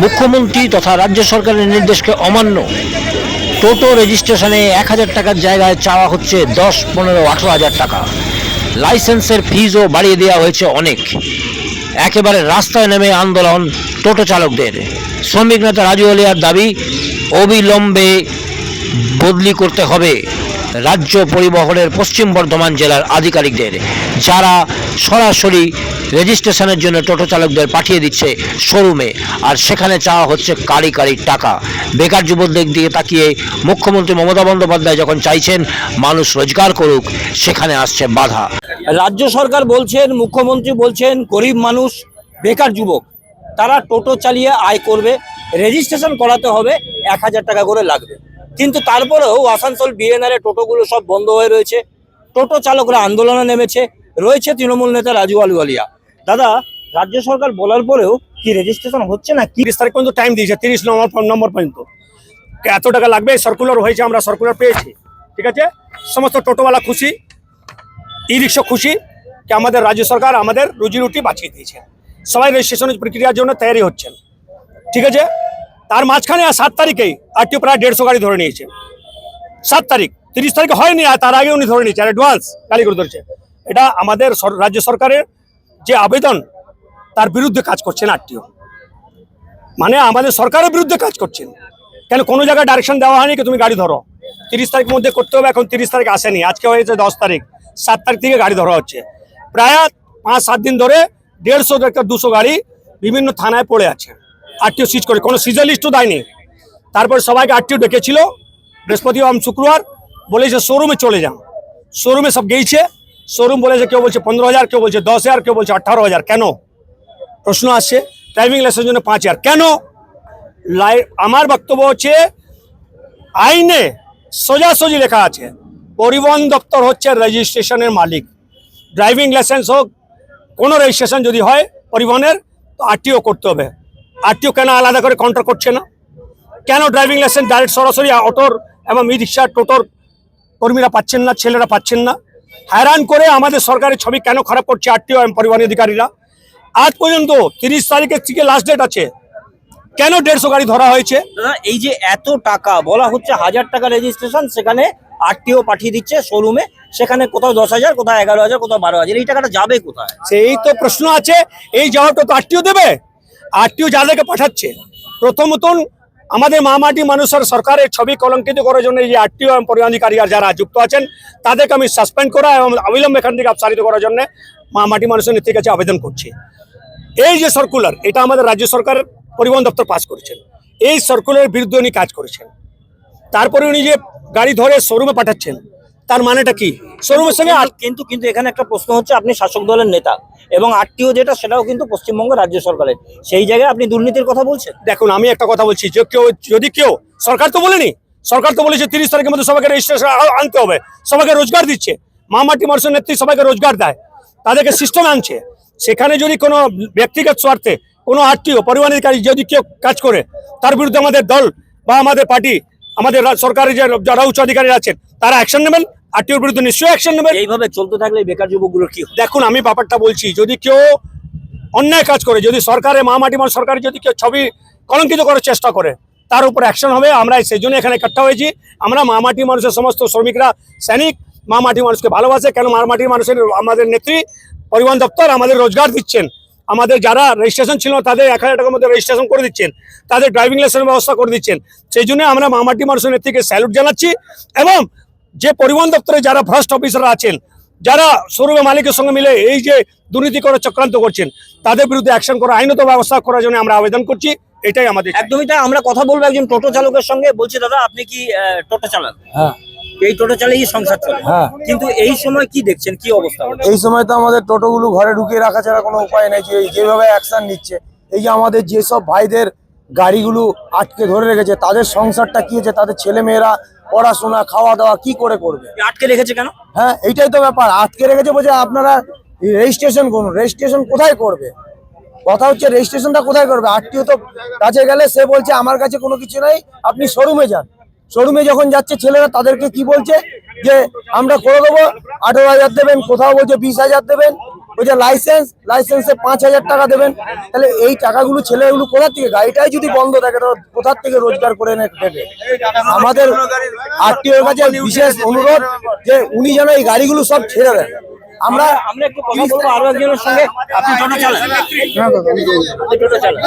মুখ্যমন্ত্রী তথা রাজ্য সরকারের নির্দেশকে অমান্য। টোটো রেজিস্ট্রেশনে এক হাজার টাকার জায়গায় চাওয়া হচ্ছে দশ, পনেরো, আঠেরো হাজার টাকা। লাইসেন্সের ফিজও বাড়িয়ে দেওয়া হয়েছে অনেক। একেবারে রাস্তায় নেমে আন্দোলন টোটো চালকদের। শ্রমিক নেতা রাজু আলিয়ার দাবি, অবিলম্বে বদলি করতে হবে। রাজ্য পরিবহনের পশ্চিম বর্ধমান জেলার আধিকারিকদের, যারা সরাসরি রেজিস্ট্রেশনের জন্য টোটো চালকদের পাঠিয়ে দিচ্ছে শোরুমে, আর সেখানে চাওয়া হচ্ছে কারি কারি টাকা। বেকার যুবকদের দিকে তাকিয়ে মুখ্যমন্ত্রী মমতা বন্দ্যোপাধ্যায় যখন চাইছেন, মানুষ রোজগার করুক, সেখানে আসছে বাধা। রাজ্য সরকার বলছেন, মুখ্যমন্ত্রী বলছেন, গরিব মানুষ, বেকার যুবক, তারা টোটো চালিয়ে আয় করবে, রেজিস্ট্রেশন করাতে হবে, এক হাজার টাকা করে লাগবে। কিন্তু তারপরেও আসানসোল, বিএনআর টোটোগুলো সব বন্ধ হয়ে রয়েছে। টোটো চালকরা আন্দোলনে নেমেছে। রয়েছে তৃণমূল নেতা রাজু আলুয়ালিয়া দাদা, রাজ্য সরকার বলার পরেও কি রেজিস্ট্রেশন হচ্ছে না কি? তারিখ পর্যন্ত টাইম দিয়েছে, তিরিশ নম্বর ফোন নম্বর পর্যন্ত। এত টাকা লাগবে সার্কুলার হয়েছে, আমরা সার্কুলার পেয়েছি। ঠিক আছে? সমস্ত টোটোওয়ালা খুশি ই রিক্সা খুশি, কি আমাদের রাজ্য সরকার আমাদের রুজি রুটি বাঁচিয়ে দিয়েছে। সবাই রেজিস্ট্রেশনের প্রক্রিয়ার জন্য তৈরি হচ্ছেন। ঠিক আছে? তার মাঝখানে আর সাত তারিখেই আরটিও প্রায় দেড়শো গাড়ি ধরে নিয়েছে। সাত তারিখ, তিরিশ তারিখ হয়নি, আর তার আগে উনি ধরে নিয়েছে আর অ্যাডভান্স গাড়ি করে ধরেছে। এটা আমাদের রাজ্য সরকারের যে আবেদন, তার বিরুদ্ধে কাজ করছেন আরটিও। মানে আমাদের সরকারের বিরুদ্ধে কাজ করছেন। কেন কোনো জায়গায় ডাইরেকশন দেওয়া হয়নি কি তুমি গাড়ি ধরো? তিরিশ তারিখের মধ্যে করতে হবে, এখন তিরিশ তারিখ আসেনি, আজকে হয়েছে দশ তারিখ, সাত তারিখ থেকে গাড়ি ধরা হচ্ছে। প্রায় পাঁচ, সাত দিন ধরে দেড়শো থেকে দুশো গাড়ি বিভিন্ন থানায় পড়ে আছে। আরটিও সিজ করে। কোনো সিজন লিস্টও দেয়নি। তারপরে সবাইকে আরটিও ডেকেছিল। বৃহস্পতিবার শুক্রবার বলেছে শোরুমে চলে যান। শোরুমে সব গেইছে। শোরুম বলেছে কেউ বলছে পনেরো হাজার, কেউ বলছে দশ হাজার, কেউ বলছে আঠারো হাজার। কেন? প্রশ্ন আসছে ড্রাইভিং লাইসেন্সের জন্য পাঁচ হাজার। কেন? লাই আমার বক্তব্য হচ্ছে, আইনে সোজাসুজি লেখা আছে, পরিবহন দপ্তর হচ্ছে রেজিস্ট্রেশনের মালিক। ড্রাইভিং লাইসেন্স হোক, কোনো রেজিস্ট্রেশন যদি হয় পরিবহনের, তো আরটিও করতে হবে। আরটিও কেন আলাদা করে কাউন্টার করছে না? কেন ড্রাইভিং লাইসেন্স ডাইরেক্ট সরাসরি অটোর এবং ই রিক্সা টোটোর কর্মীরা পাচ্ছেন না ছেলেরা পাচ্ছেন না? হয়রান করে আমাদের সরকারের ছবি কেন খারাপ করছে আরটিও এবং পরিবহন অধিকারীরা? আজ পর্যন্ত তিরিশ তারিখের থেকে লাস্ট ডেট আছে। কেন দেড়শো গাড়ি ধরা হয়েছে? এই যে এত টাকা বলা হচ্ছে হাজার টাকা রেজিস্ট্রেশন সেখানে আরটিও পাঠিয়ে দিচ্ছে শোরুমে সেখানে কোথাও দশ হাজার কোথাও এগারো হাজার কোথাও বারো হাজার এই টাকাটা যাবে কোথায়? সেই তো প্রশ্ন আছে এই যাওয়াটা তো আরটিও দেবে? আরটিও যাদেরকে পাঠাচ্ছে। প্রথমত আমাদের মামাটি মানুষের সরকারের ছবি কলঙ্কিত করার জন্য যে আরটিও এবং পরিবহনকারী যারা যুক্ত আছেন, তাদেরকে আমি সাসপেন্ড করা এবং অবিলম্বে এখান থেকে আপসারিত করার জন্য মামাটি মানুষের নেত্রীর কাছে আবেদন করছি। এই যে সার্কুলার এটা আমাদের রাজ্য সরকার পরিবহন দপ্তর পাস করেছেন। এই সার্কুলারের বিরুদ্ধে উনি কাজ করেছেন। তারপরে উনি যে গাড়ি ধরে শোরুমে পাঠাচ্ছেন, তার মানেটা কি? শোরুমের সঙ্গে কিন্তু কিন্তু এখানে একটা প্রশ্ন হচ্ছে আপনি শাসক দলের নেতা এবং আরটিও যেটা সেটাও কিন্তু পশ্চিমবঙ্গ রাজ্য সরকারের। সেই জায়গায় আপনি দুর্নীতির কথা বলছেন? দেখুন আমি একটা কথা বলছি যে কেউ যদি কেউ সরকার তো বলেনি সরকার তো বলেছে তিরিশ তারিখের মধ্যে সবাইকে রেজিস্ট্রেশন আনতে হবে সবাইকে রোজগার দিচ্ছে মামাটি মানুষের নেত্রী সবাইকে রোজগার দেয় তাদেরকে সিস্টেম আনছে। সেখানে যদি কোনো ব্যক্তিগত স্বার্থে কোনো আত্মীয় পরিবহনকারী যদি কেউ কাজ করে তার বিরুদ্ধে আমাদের দল বা আমাদের পার্টি আমাদের রা- সরকারি যে যারা উচ্চ আছেন তারা অ্যাকশন নেবেন আত্মীয়র বিরুদ্ধে নিশ্চয়ই অ্যাকশন নেবেন। এইভাবে চলতে থাকলে বেকার যুবকগুলোর কি দেখুন আমি ব্যাপারটা বলছি যদি কেউ অন্যায় কাজ করে যদি সরকারের মা মাটি সরকার যদি কেউ ছবি কলঙ্কিত করার চেষ্টা করে তার উপর অ্যাকশন হবে আমরা সেই জন্য এখানে ইকট্ঠা হয়েছি। আমরা মা মাটি মানুষের সমস্ত শ্রমিকরা সৈনিক মা মাটি মানুষকে ভালোবাসে কেন মা মাটির মানুষের আমাদের নেত্রী পরিবহন দপ্তর আমাদের রোজগার দিচ্ছেন। আমাদের যারা রেজিস্ট্রেশন ছিল তাদের এক হাজার টাকার মধ্যে রেজিস্ট্রেশন করে দিচ্ছেন। তাদের ড্রাইভিং লাইসেন্স ব্যবস্থা করে দিচ্ছেন। সেই জন্য আমরা মা মাটি মানুষের নেত্রীকে স্যালুট জানাচ্ছি এবং যে পরিবহন দপ্তরে যারা ভ্রষ্ট অফিসাররা আছেন যারা শোরুমে মালিকের সঙ্গে মিলে এই যে দুর্নীতি করে চক্রান্ত করছেন তাদের বিরুদ্ধে অ্যাকশন করা আইনত ব্যবস্থা করার জন্য আমরা আবেদন করছি এটাই আমাদের একদমই তাই আমরা কথা বলব একজন টোটো চালকের সঙ্গে বলছি দাদা আপনি কি আহ, টোটো চালান? হ্যাঁ। এই টোটো চালিয়ে সংসার চলে। হ্যাঁ। কিন্তু এই সময় কি দেখছেন কি অবস্থা? এই সময় তো আমাদের টোটোগুলো ঘরে ঢুকিয়ে রাখা ছাড়া কোনো উপায় নেই যে যেভাবে অ্যাকশন নিচ্ছে। এই যে আমাদের যেসব ভাইদের গাড়িগুলো আটকে ধরে রেখেছে তাদের সংসারটা কি হয়েছে? তাদের ছেলে মেয়েরা পড়াশোনা খাওয়া দাওয়া কি করে করবে? আটকে রেখেছে কেন? হ্যাঁ এইটাই তো ব্যাপার। আটকে রেখেছে বলছে আপনারা রেজিস্ট্রেশন করুন। রেজিস্ট্রেশন কোথায় করবে? কথা হচ্ছে রেজিস্ট্রেশনটা কোথায় করবে? আরটিও তো কাছে গেলে সে বলছে আমার কাছে কোনো কিছু নাই আপনি শোরুমে যান। শোরুমে যখন যাচ্ছে ছেলেরা তাদেরকে কি বলছে? যে আমরা করে দেবো আঠেরো হাজার দেবেন কোথাও বলছে বিশ হাজার দেবেন। বলছে লাইসেন্স লাইসেন্সে পাঁচ হাজার টাকা দেবেন। তাহলে এই টাকাগুলো ছেলেগুলো কোথা থেকে? গাড়িটাই যদি বন্ধ থাকে তো কোথার থেকে রোজগার করে এনে দেবে আমাদের আত্মীয়র কাছে বিশেষ অনুরোধ যে উনি যেন এই গাড়িগুলো সব ছেড়ে দেন। আমরা আমরা একটু কথা বলব আরও একজনের সঙ্গে। আপনি টোটো চালান। টোটো চালান।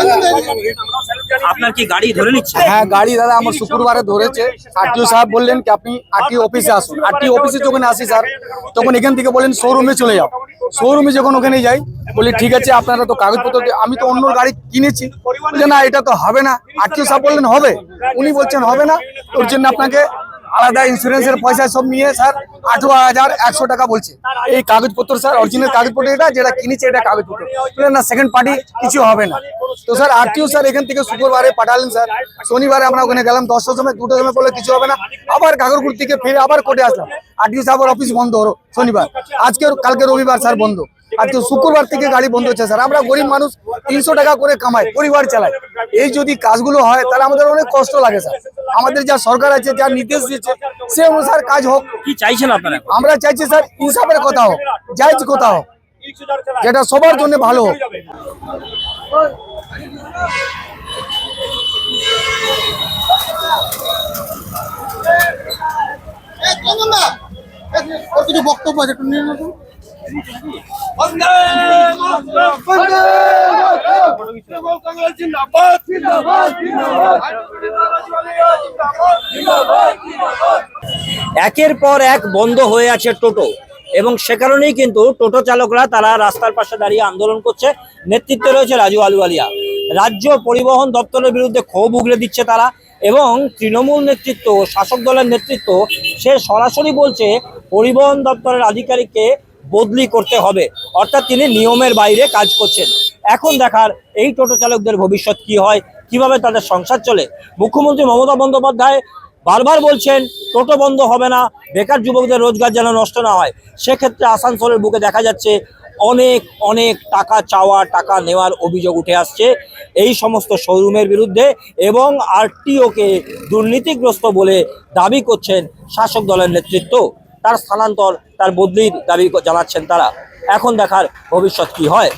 আপনার কি গাড়ি ধরে নিচ্ছে হ্যাঁ গাড়ি দাদা আমার শুক্রবারে ধরেছে। আরটিও সাহেব বললেন কি আপনি আরটিও অফিসে আসুন। আরটিও অফিসে যখন আসি স্যার তখন এখান থেকে বলেন শোরুমে চলে যাও। শোরুমে যখন ওখানে যাই বলি ঠিক আছে আপনারা তো কাগজপত্র দিয়ে- আমি তো অন্য গাড়ি কিনেছি। বলছে না এটা তো হবে না। আরটিও সাহেব বললেন হবে। উনি বলছেন হবে না। ওর জন্য আপনাকে আলাদা ইন্স্যুরেন্সের পয়সা সব নিয়ে স্যার আঠারো হাজার একশো টাকা বলছে। এই কাগজপত্র স্যার অরিজিনাল কাগজপত্র এটা যেটা কিনেছে এটা কাগজপত্র। না সেকেন্ড পার্টি কিছু হবে না। তো স্যার আরটিও স্যার এখান থেকে শুক্রবারে পাঠালেন স্যার। শনিবারে আমরা ওখানে গেলাম, দশটার সময়, দুটোর সময় বললে কিছু হবে না। আবার কাগরপুর থেকে ফিরে আবার কোর্টে আসলাম। আরটিও সাহেবের অফিস বন্ধ হলো, শনিবার। আজকে কালকে রবিবার স্যার বন্ধ। আর আজকে শুক্রবার থেকে গাড়ি বন্ধ হচ্ছে স্যার। আমরা গরিব মানুষ, তিনশো টাকা করে কামাই, পরিবার চালাই। এই যদি কাজগুলো হয়, তাহলে আমাদের অনেক কষ্ট লাগে স্যার। আমাদের যা সরকার আছে যা নির্দেশ দিচ্ছে সে অনুসার কাজ হোক। কি চাইছেন আপনারা আমরা চাইছি স্যার ইনসাফের কথা হোক জায়জ কথা হোক যেটা সবার জন্য ভালো হোক। কিছু বক্তব্য আছে একটু নিয়ে। একের পর এক বন্ধ হয়ে আছে টোটো। এবং সে কারণেই কিন্তু টোটো চালকরা তারা রাস্তার পাশে দাঁড়িয়ে আন্দোলন করছে। নেতৃত্বে রয়েছে রাজু আলুয়ালিয়া রাজ্য পরিবহন দপ্তরের বিরুদ্ধে ক্ষোভ উগড়ে দিচ্ছে তারা এবং তৃণমূল নেতৃত্ব, শাসক দলের নেতৃত্ব সে সরাসরি বলছে, পরিবহন দপ্তরের আধিকারিককে বদলি করতে হবে। অর্থাৎ তিনি নিয়মের বাইরে কাজ করছেন। এখন দেখার এই টোটো চালকদের ভবিষ্যৎ কি হয়, কীভাবে তাদের সংসার চলে? মুখ্যমন্ত্রী মমতা বন্দ্যোপাধ্যায় বারবার বলছেন, টোটো বন্ধ হবে না, বেকার যুবকদের রোজগার যেন নষ্ট না হয়। সেক্ষেত্রে আসানসোলের বুকে দেখা যাচ্ছে, অনেক অনেক টাকা চাওয়া, টাকা নেওয়ার অভিযোগ উঠে আসছে এই সমস্ত শোরুমের বিরুদ্ধে এবং আরটিওকে দুর্নীতিগ্রস্ত বলে দাবি করছেন শাসক দলের নেতৃত্ব। তার স্থানান্তর তার বদলির দাবি জানাচ্ছেন তারা। এখন দেখার ভবিষ্যৎ কি হয়?